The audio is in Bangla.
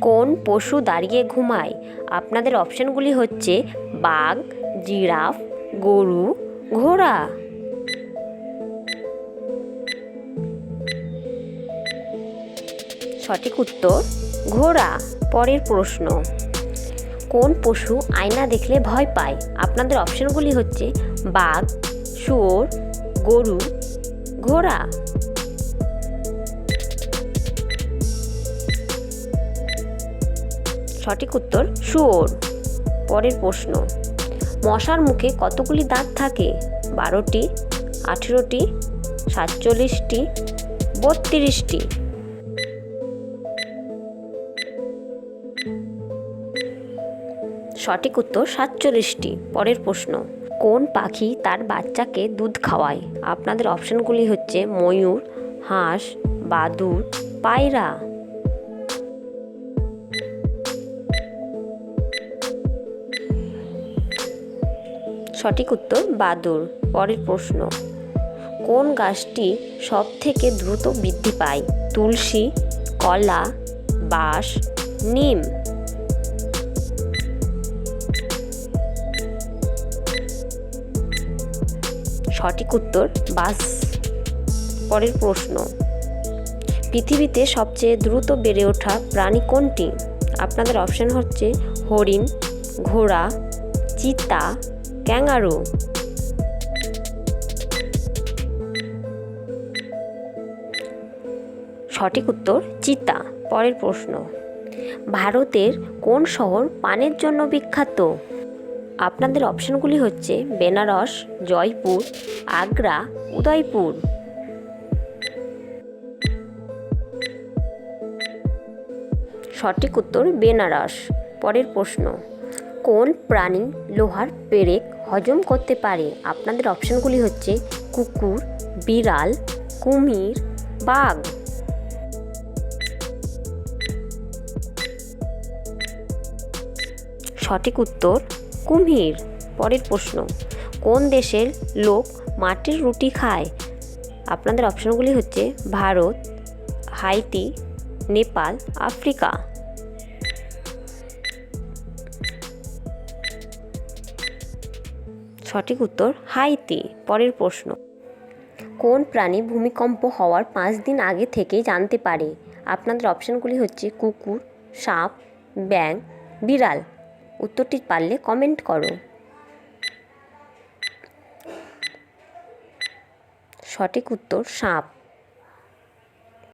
কোন পশু দাঁড়িয়ে ঘুমায়? আপনাদের অপশানগুলি হচ্ছে বাঘ, জিরাফ, গরু, ঘোড়া। সঠিক উত্তর, ঘোড়া। পরের প্রশ্ন, কোন পশু আয়না দেখলে ভয় পায়? আপনাদের অপশনগুলি হচ্ছে বাঘ, শুয়োর, গরু, ঘোড়া। সঠিক উত্তর শুয়োর। পরের প্রশ্ন, মশার মুখে কতগুলি দাঁত থাকে? বারোটি, আঠেরোটি, সাতচল্লিশটি, বত্রিশটি। সঠিক উত্তর সাতচল্লিশটি। পরের প্রশ্ন, কোন পাখি তার বাচ্চাকে দুধ খাওয়ায়? আপনাদের অপশনগুলি হচ্ছে ময়ূর, হাঁস বাদুর পায়রা। সঠিক উত্তর বাদুর পরের প্রশ্ন। কোন গাছটি সব থেকে দ্রুত বৃদ্ধি পায়? তুলসী, কলা, বাঁশ, নিম? সঠিক উত্তর বাস পরের প্রশ্ন, পৃথিবীতে সবচেয়ে দ্রুত বেড়ে ওঠা প্রাণী কোনটি? আপনাদের অপশন হচ্ছে হরিণ, ঘোড়া, চিতা ক্যাঙ্গারু। সঠিক উত্তর, চিতা। পরের প্রশ্ন। ভারতের কোন শহর পানের জন্য বিখ্যাত? আপনাদের অপশনগুলি হচ্ছে বেনারস, জয়পুর, আগ্রা, উদয়পুর। সঠিক উত্তর, বেনারস। পরের প্রশ্ন। কোন প্রাণী লোহার পেরেক হজম করতে পারে? আপনাদের অপশনগুলি হচ্ছে কুকুর, বিড়াল, কুমির, বাঘ। সঠিক উত্তর, কুমির। পরের প্রশ্ন, কোন দেশের লোক মাটির রুটি খায়? আপনাদের অপশনগুলি হচ্ছে ভারত, হাইতি, নেপাল, আফ্রিকা। সঠিক উত্তর, হাইতি, পরের প্রশ্ন। কোন প্রাণী ভূমিকম্প হওয়ার পাঁচ দিন আগে থেকেই জানতে পারে? আপনাদের অপশানগুলি হচ্ছে কুকুর, সাপ ব্যাং বিড়াল। উত্তরটি পারলে কমেন্ট করো। সঠিক উত্তর, সাপ।